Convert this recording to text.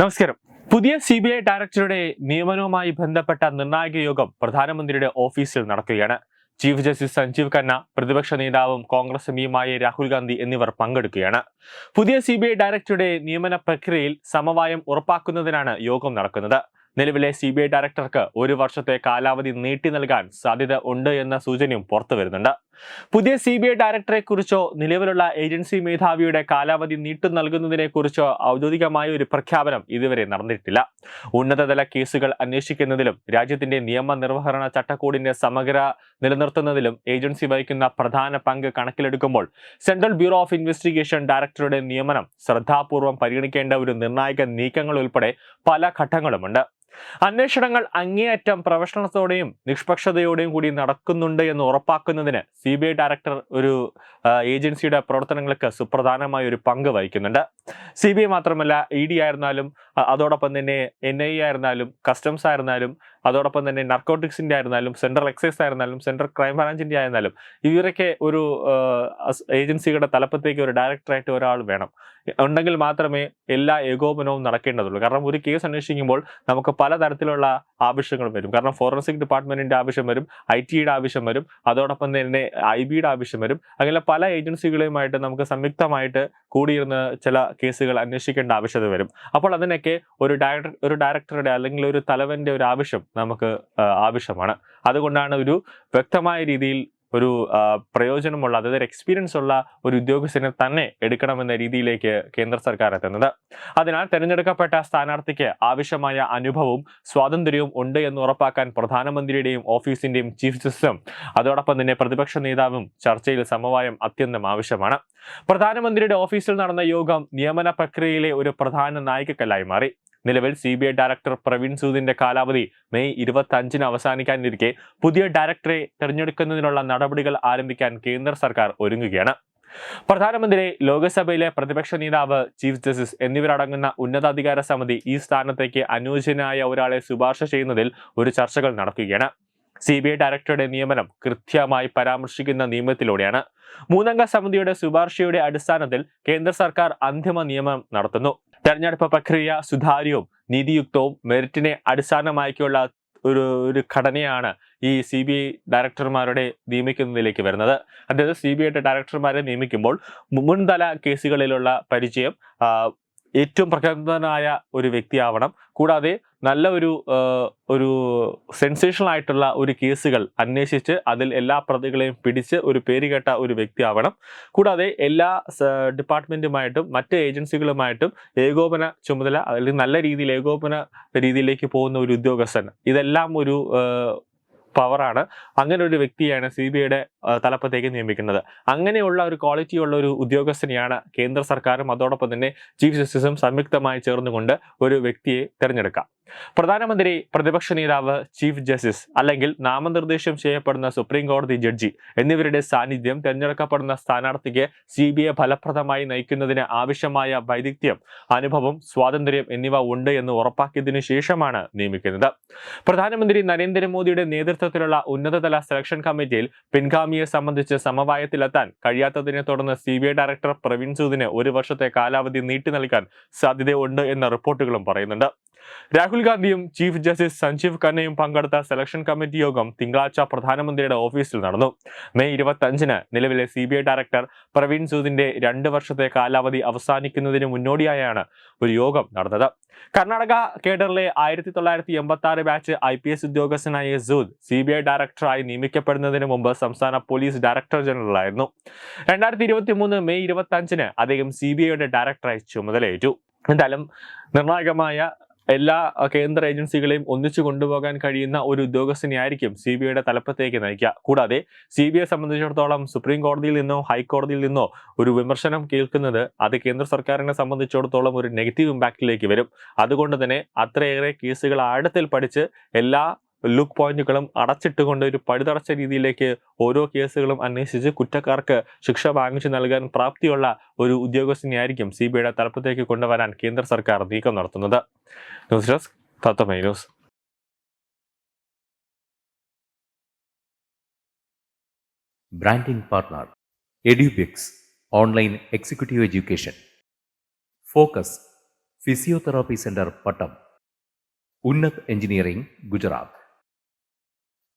നമസ്കാരം. പുതിയ C B I ഡയറക്ടറുടെ നിയമനവുമായി ബന്ധപ്പെട്ട നിർണായക യോഗം പ്രധാനമന്ത്രിയുടെ ഓഫീസിൽ നടക്കുകയാണ്. ചീഫ് ജസ്റ്റിസ് സഞ്ജീവ് ഖന്ന പ്രതിപക്ഷ നേതാവും കോൺഗ്രസ് എംപിയുമായ രാഹുൽ ഗാന്ധി എന്നിവർ പങ്കെടുക്കുകയാണ്. പുതിയ സി ബി ഐ ഡയറക്ടറുടെ നിയമന പ്രക്രിയയിൽ സമവായം ഉറപ്പാക്കുന്നതിനാണ് യോഗം നടക്കുന്നത്. നിലവിലെ സി ബി ഐ ഡയറക്ടർക്ക് ഒരു വർഷത്തെ കാലാവധി നീട്ടി നൽകാൻ സാധ്യത ഉണ്ട് എന്ന സൂചനയും പുറത്തു വരുന്നുണ്ട്. പുതിയ സി ബി ഐ ഡയറക്ടറെ കുറിച്ചോ നിലവിലുള്ള ഏജൻസി മേധാവിയുടെ കാലാവധി നീട്ടു നൽകുന്നതിനെ കുറിച്ചോ ഔദ്യോഗികമായ ഒരു പ്രഖ്യാപനം ഇതുവരെ നടന്നിട്ടില്ല. ഉന്നതതല കേസുകൾ അന്വേഷിക്കുന്നതിലും രാജ്യത്തിന്റെ നിയമനിർവഹണ ചട്ടക്കൂടിന്റെ സമഗ്ര നിലനിർത്തുന്നതിലും ഏജൻസി വഹിക്കുന്ന പ്രധാന പങ്ക് കണക്കിലെടുക്കുമ്പോൾ സെൻട്രൽ ബ്യൂറോ ഓഫ് ഇൻവെസ്റ്റിഗേഷൻ ഡയറക്ടറുടെ നിയമനം ശ്രദ്ധാപൂർവം പരിഗണിക്കേണ്ട ഒരു നിർണായക നീക്കങ്ങൾ ഉൾപ്പെടെ പല ഘട്ടങ്ങളുമുണ്ട്. അന്വേഷണങ്ങൾ അങ്ങേയറ്റം പ്രൊഫഷണൽസോടെയും നിഷ്പക്ഷതയോടെയും കൂടി നടക്കുന്നുണ്ട് എന്ന് ഉറപ്പാക്കുന്നതിന് സി ഡയറക്ടർ ഒരു ഏജൻസിയുടെ പ്രവർത്തനങ്ങൾക്ക് സുപ്രധാനമായ ഒരു പങ്ക് വഹിക്കുന്നുണ്ട്. സി ബി ഐ മാത്രമല്ല ഇ ഡി ആയിരുന്നാലും അതോടൊപ്പം തന്നെ എൻ ഐ ആയിരുന്നാലും കസ്റ്റംസ് ആയിരുന്നാലും അതോടൊപ്പം തന്നെ നർക്കോട്ടിക്സിന്റെ ആയിരുന്നാലും സെൻട്രൽ എക്സൈസ് ആയിരുന്നാലും സെൻട്രൽ ക്രൈം ബ്രാഞ്ചിന്റെ ആയിരുന്നാലും ഇവരൊക്കെ ഒരു ഏജൻസിയുടെ തലപ്പത്തേക്ക് ഒരു ഡയറക്ടറായിട്ട് ഒരാൾ വേണം. ഉണ്ടെങ്കിൽ മാത്രമേ എല്ലാ ഏകോപനവും നടക്കേണ്ടതുള്ളൂ. കാരണം ഒരു കേസ് അന്വേഷിക്കുമ്പോൾ നമുക്ക് പലതരത്തിലുള്ള ആവശ്യങ്ങൾ വരും. കാരണം ഫോറൻസിക് ഡിപ്പാർട്ട്മെന്റിന്റെ ആവശ്യം വരും ഐ ടിയുടെ ആവശ്യം വരും അതോടൊപ്പം തന്നെ ഐ ബിയുടെ ആവശ്യം വരും. അങ്ങനെ പല ഏജൻസികളുമായിട്ട് നമുക്ക് സംയുക്തമായിട്ട് കൂടിയിരുന്ന് ചില കേസുകൾ അന്വേഷിക്കേണ്ട ആവശ്യത വരും. അപ്പോൾ അതിനൊക്കെ ഒരു ഡയറക്ടർ ഒരു ഡയറക്ടറുടെ അല്ലെങ്കിൽ ഒരു തലവന്റെ ഒരു ആവശ്യം നമുക്ക് ആവശ്യമാണ്. അതുകൊണ്ടാണ് ഒരു വ്യക്തമായ രീതിയിൽ ഒരു പ്രയോജനമുള്ള അതായത് ഒരു എക്സ്പീരിയൻസ് ഉള്ള ഒരു ഉദ്യോഗസ്ഥനെ തന്നെ എടുക്കണമെന്ന രീതിയിലേക്ക് കേന്ദ്ര സർക്കാർ എത്തുന്നത്. അതിനാൽ തെരഞ്ഞെടുക്കപ്പെട്ട സ്ഥാനാർത്ഥിക്ക് ആവശ്യമായ അനുഭവവും സ്വാതന്ത്ര്യവും ഉണ്ട് എന്ന് ഉറപ്പാക്കാൻ പ്രധാനമന്ത്രിയുടെയും ഓഫീസിന്റെയും ചീഫ് ജസ്റ്റിസും അതോടൊപ്പം തന്നെ പ്രതിപക്ഷ നേതാവും ചർച്ചയിൽ സമവായം അത്യന്തം ആവശ്യമാണ്. പ്രധാനമന്ത്രിയുടെ ഓഫീസിൽ നടന്ന യോഗം നിയമന പ്രക്രിയയിലെ ഒരു പ്രധാന നായികക്കല്ലായി മാറി. നിലവിൽ C B I director Praveen സൂദിന്റെ കാലാവധി മെയ് ഇരുപത്തി അഞ്ചിന് അവസാനിക്കാനിരിക്കെ. പുതിയ ഡയറക്ടറെ തെരഞ്ഞെടുക്കുന്നതിനുള്ള നടപടികൾ ആരംഭിക്കാൻ കേന്ദ്ര സർക്കാർ ഒരുങ്ങുകയാണ്. പ്രധാനമന്ത്രി ലോക്സഭയിലെ പ്രതിപക്ഷ നേതാവ് ചീഫ് ജസ്റ്റിസ് എന്നിവരടങ്ങുന്ന ഉന്നതാധികാര സമിതി ഈ സ്ഥാനത്തേക്ക് അനുയോജ്യനായ ഒരാളെ ശുപാർശ ചെയ്യുന്നതിൽ ഒരു ചർച്ചകൾ നടക്കുകയാണ്. സി ബി ഐ ഡയറക്ടറുടെ നിയമനം കൃത്യമായി പരാമർശിക്കുന്ന നിയമത്തിലൂടെയാണ്. മൂന്നംഗ സമിതിയുടെ ശുപാർശയുടെ അടിസ്ഥാനത്തിൽ കേന്ദ്ര സർക്കാർ അന്തിമ നിയമനം നടത്തുന്നു. തെരഞ്ഞെടുപ്പ് പ്രക്രിയ സുതാര്യവും നീതിയുക്തവും മെറിറ്റിനെ അടിസ്ഥാനമാക്കിയുള്ള ഒരു ഒരു ഘടനയാണ് ഈ സി ബി ഐ ഡയറക്ടർമാരുടെ നിയമിക്കുന്നതിലേക്ക് വരുന്നത്. അതായത് സി ബി ഐയുടെ ഡയറക്ടർമാരെ നിയമിക്കുമ്പോൾ മുൻതല കേസുകളിലുള്ള പരിചയം ഏറ്റവും പ്രഗത്ഭനായ ഒരു വ്യക്തിയാവണം. കൂടാതെ നല്ല ഒരു ഒരു സെൻസേഷണൽ ആയിട്ടുള്ള ഒരു കേസുകൾ അന്വേഷിച്ച് അതിൽ എല്ലാ പ്രതികളെയും പിടിച്ച് ഒരു പേരുകേട്ട ഒരു വ്യക്തിയാവണം. കൂടാതെ എല്ലാ ഡിപ്പാർട്ട്മെന്റുമായിട്ടും മറ്റ് ഏജൻസികളുമായിട്ടും ഏകോപന ചുമതല അല്ലെങ്കിൽ നല്ല രീതിയിൽ ഏകോപന രീതിയിലേക്ക് പോകുന്ന ഒരു ഉദ്യോഗസ്ഥൻ. ഇതെല്ലാം ഒരു പവറാണ്. അങ്ങനെ ഒരു വ്യക്തിയാണ് സി ബി ഐയുടെ തലപ്പത്തേക്ക് നിയമിക്കുന്നത്. അങ്ങനെയുള്ള ഒരു ക്വാളിറ്റി ഉള്ള ഒരു ഉദ്യോഗസ്ഥനെയാണ് കേന്ദ്ര സർക്കാരും അതോടൊപ്പം തന്നെ ചീഫ് ജസ്റ്റിസും സംയുക്തമായി ചേർന്നുകൊണ്ട് ഒരു വ്യക്തിയെ തിരഞ്ഞെടുക്കാം. പ്രധാനമന്ത്രി പ്രതിപക്ഷ നേതാവ് ചീഫ് ജസ്റ്റിസ് അല്ലെങ്കിൽ നാമനിർദ്ദേശം ചെയ്യപ്പെടുന്ന സുപ്രീം കോടതി ജഡ്ജി എന്നിവരുടെ സാന്നിധ്യം തിരഞ്ഞെടുക്കപ്പെടുന്ന സ്ഥാനാർത്ഥിക്ക് സി ബി ഐ ഫലപ്രദമായി നയിക്കുന്നതിന് ആവശ്യമായ വൈദഗ്ധ്യം അനുഭവം സ്വാതന്ത്ര്യം എന്നിവ ഉണ്ട് എന്ന് ഉറപ്പാക്കിയതിനു ശേഷമാണ് നിയമിക്കുന്നത്. പ്രധാനമന്ത്രി നരേന്ദ്രമോദിയുടെ നേതൃത്വത്തിലുള്ള ഉന്നതതല സെലക്ഷൻ കമ്മിറ്റിയിൽ പിൻഗാമിയെ സംബന്ധിച്ച് സമവായത്തിലെത്താൻ കഴിയാത്തതിനെ തുടർന്ന് C B I director Praveen സൂദിന് ഒരു വർഷത്തെ കാലാവധി നീട്ടി നൽകാൻ സാധ്യതയുണ്ട് എന്ന റിപ്പോർട്ടുകളും പറയുന്നുണ്ട്. രാഹുൽ ഗാന്ധിയും ചീഫ് ജസ്റ്റിസ് സഞ്ജീവ് ഖന്നയും പങ്കെടുത്ത സെലക്ഷൻ കമ്മിറ്റി യോഗം തിങ്കളാഴ്ച പ്രധാനമന്ത്രിയുടെ ഓഫീസിൽ നടന്നു. മെയ് ഇരുപത്തഞ്ചിന് നിലവിലെ സി ഡയറക്ടർ പ്രവീൺ സൂദിന്റെ രണ്ട് വർഷത്തെ കാലാവധി അവസാനിക്കുന്നതിന് മുന്നോടിയായാണ് ഒരു യോഗം നടന്നത്. കർണാടക കേഡറിലെ ആയിരത്തി തൊള്ളായിരത്തി എൺപത്തി ആറ് ബാച്ച് ഐ പി എസ് ഉദ്യോഗസ്ഥനായ സൂദ് സി ബി ഐ ഡയറക്ടറായി നിയമിക്കപ്പെടുന്നതിന് മുമ്പ് സംസ്ഥാന പോലീസ് ഡയറക്ടർ ജനറലായിരുന്നു. രണ്ടായിരത്തി ഇരുപത്തി മൂന്ന് മെയ് ഇരുപത്തി അഞ്ചിന് അദ്ദേഹം സി ബി ഐയുടെ ഡയറക്ടറായി ചുമതലയേറ്റു. എന്തായാലും നിർണായകമായ എല്ലാ കേന്ദ്ര ഏജൻസികളെയും ഒന്നിച്ചു കൊണ്ടുപോകാൻ കഴിയുന്ന ഒരു ഉദ്യോഗസ്ഥനെയായിരിക്കും സി ബി ഐയുടെ തലപ്പത്തേക്ക് നയിക്കുക. കൂടാതെ സി ബി ഐ സംബന്ധിച്ചിടത്തോളം സുപ്രീം കോടതിയിൽ നിന്നോ ഹൈക്കോടതിയിൽ നിന്നോ ഒരു വിമർശനം കേൾക്കുന്നത് അത് കേന്ദ്ര സർക്കാരിനെ സംബന്ധിച്ചിടത്തോളം ഒരു നെഗറ്റീവ് ഇമ്പാക്റ്റിലേക്ക് വരും. അതുകൊണ്ട് തന്നെ അത്രയേറെ കേസുകൾ ആഴത്തിൽ പഠിച്ച് എല്ലാ ലുക്ക് പോയിന്റുകളും അടച്ചിട്ടുകൊണ്ട് ഒരു പഴുതടച്ച രീതിയിലേക്ക് ഓരോ കേസുകളും അന്വേഷിച്ച് കുറ്റക്കാർക്ക് ശിക്ഷ വാങ്ങിച്ചു നൽകാൻ പ്രാപ്തിയുള്ള ഒരു ഉദ്യോഗസ്ഥനെയായിരിക്കും സി ബി ഐയുടെ തലപ്പത്തേക്ക് കൊണ്ടുവരാൻ കേന്ദ്ര സർക്കാർ നീക്കം നടത്തുന്നത്. News desk തത്തമൈ news. Branding partner online executive education focus physiotherapy centre Pattom engineering Gujarat